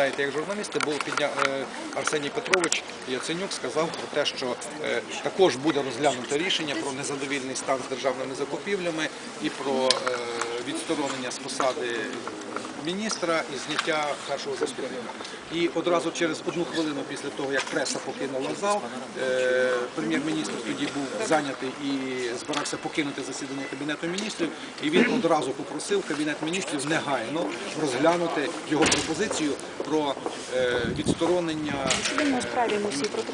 пам'ятаєте, як журналісти, був підня... е, Арсеній Петрович Яценюк сказав про те, що е, також буде розглянуто рішення про незадовільний стан з державними закупівлями і про е, відсторонення з посади міністра і зняття першого заступника. І одразу через одну хвилину після того, як преса покинула зал, е, прем'єр-міністр тоді був зайнятий і збирався покинути засідання кабінету міністрів. І він одразу попросив кабінет міністрів негайно розглянути його пропозицію про відсторонення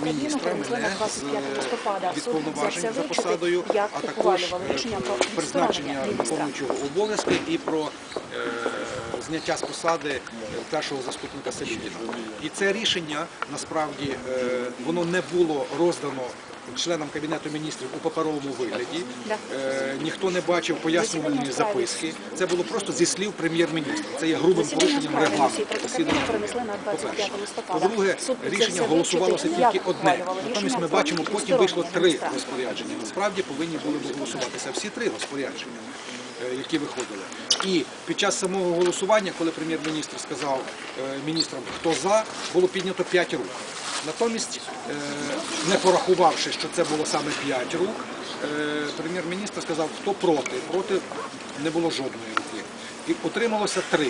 міністра мене 25 з листопада. від повноважень за посадою, а також призначення виконуючого обов'язки і про е, зняття з посади е, першого заступника Селідіна. І це рішення насправді е, воно не було роздано. Членам кабінету міністрів у паперовому вигляді Да. Е, ніхто не бачив пояснювальної записки. Це було просто зі слів прем'єр-міністра. Це є грубим порушенням регламенту. всі протоколи засідання перенесли на 25 по-перше. По-друге, рішення голосувалося тільки одне. Натомість ми бачимо, потім вийшло три розпорядження. Насправді повинні були б голосуватися всі три розпорядження, які виходили. І під час самого голосування, коли прем'єр-міністр сказав е, міністрам, хто за, було піднято 5 рук. Натомість, е, не порахувавши, що це було саме 5 рук, е, прем'єр-міністр сказав, хто проти. Проти не було жодної. І отрималося три.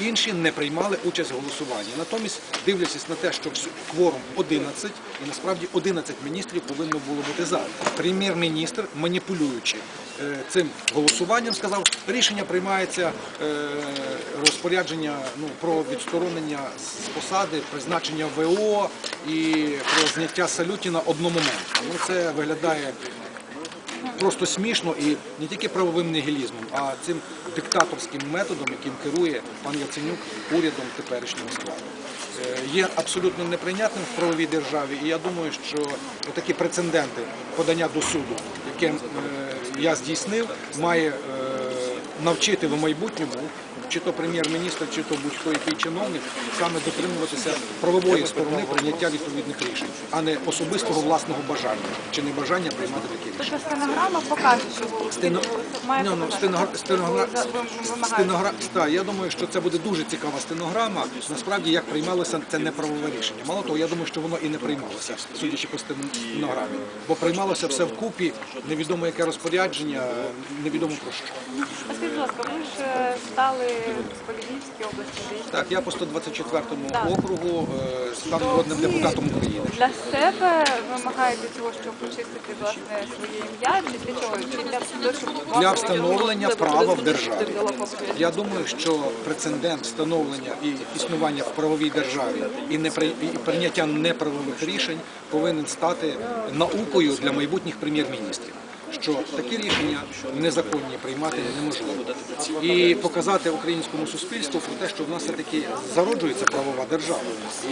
Інші не приймали участь в голосуванні. Натомість, дивлячись на те, що кворум 11, і насправді 11 міністрів повинно було бути за. Прем'єр-міністр, маніпулюючи е, цим голосуванням, сказав, рішення приймається е, розпорядження ну, про відсторонення з посади, призначення ВО і про зняття Салютіна одномоментно. Ну, це виглядає просто смішно і не тільки правовим нігілізмом, а цим диктаторським методом, яким керує пан Яценюк урядом теперішнього складу. Е, Є абсолютно неприйнятним в правовій державі, і я думаю, що такі прецеденти подання до суду, яке е, я здійснив, має е, навчити в майбутньому. Чи то прем'єр-міністр, чи то будь-хто який чиновник саме дотримуватися правової сторони прийняття відповідних рішень, а не особистого власного бажання чи небажання приймати такі рішення. Тобто стенограма покаже, що Стено... Ну, ну, стеногра... стеногра... Стеногра... Я думаю, що це буде дуже цікава стенограма. Насправді, як приймалося це неправове рішення. Мало того, я думаю, що воно і не приймалося, судячи по стенограмі. Бо приймалося все вкупі, невідомо яке розпорядження, невідомо про що. А скажіть, будь ласка, ви ж е, стали в Львівській області. Так, я по 124-му Так. округу е, став народним депутатом України. Для себе вимагаєте цього, щоб очистити власне своє ім'я, для чого? Чи для того, щоб Для встановлення права в державі. Я думаю, що прецедент встановлення і існування в правовій державі і непри- і прийняття неправових рішень повинен стати наукою для майбутніх прем'єр-міністрів. Що такі рішення незаконні приймати неможливо, і показати українському суспільству про те, що в нас все таки зароджується правова держава.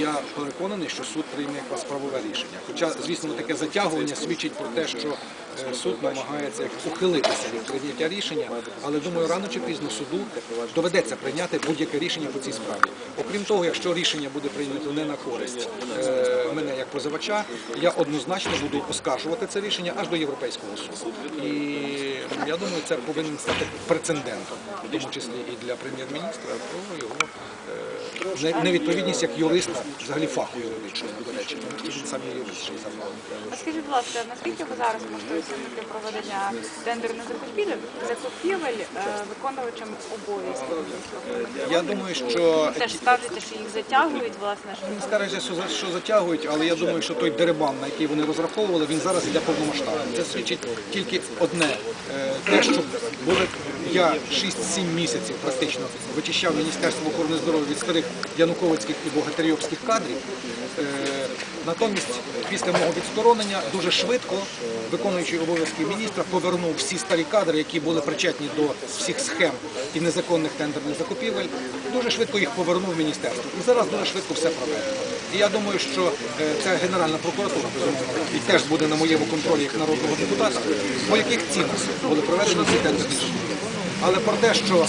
Я переконаний, що суд прийме якраз правове рішення. Хоча, звісно, таке затягування свідчить про те, що суд намагається ухилитися від прийняття рішення, але думаю, рано чи пізно суду доведеться прийняти будь-яке рішення по цій справі. Окрім того, якщо рішення буде прийнято не на користь е, мене як позивача, я однозначно буду оскаржувати це рішення аж до Європейського суду. І я думаю, це повинен стати прецедентом, в тому числі і для прем'єр-міністра, про його е, невідповідність як юриста, взагалі фаху юридичного, до речі, тому що він сам є юрист. А скажіть, будь ласка, наскільки ви зараз коштуєте для проведення тендерних закупівель, закупівель виконувачем обов'язків? Я думаю, що Теж скажете, що їх затягують, власне, що не що, за- що затягують, але я думаю, що той дерибан, на який вони розраховували, він зараз йде повномасштабно. Це свідчить тільки одне, е, те, що були я 6-7 місяців практично вичищав Міністерство охорони здоров'я від старих януковицьких і богатирьовських кадрів. Е, Натомість, після мого відсторонення, дуже швидко виконуючий обов'язки міністра повернув всі старі кадри, які були причетні до всіх схем і незаконних тендерних закупівель. Дуже швидко їх повернув міністерство. І зараз дуже швидко все проведено. І я думаю, що е, це Генеральна прокуратура і теж буде на моєму контролі як народного депутата, по яких цінах були проведені ці тендерні закупівлі. Але про те, що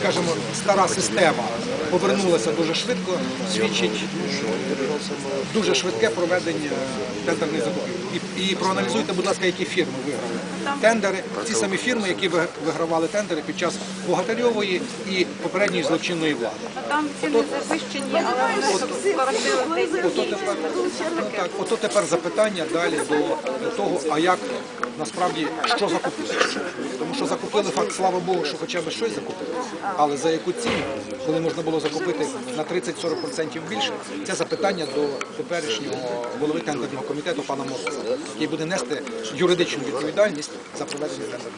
скажімо, стара система повернулася дуже швидко, свідчить дуже швидке проведення тендерних закупівель. І, і проаналізуйте, будь ласка, які фірми виграли тендери. Ці самі фірми, які вигравали тендери під час Богатирьової і попередньої злочинної влади. Там ціни завищені, але Ото тепер, запитання далі до того, а як насправді що закупили. Тому що закупили факт, слава Богу, що хоча б щось закупили. Але за яку ціну, коли можна було закупити на 30-40% більше, це запитання до теперішнього голови тендерного комітету пана Морозова, який буде нести юридичну відповідальність за проведення тендерних.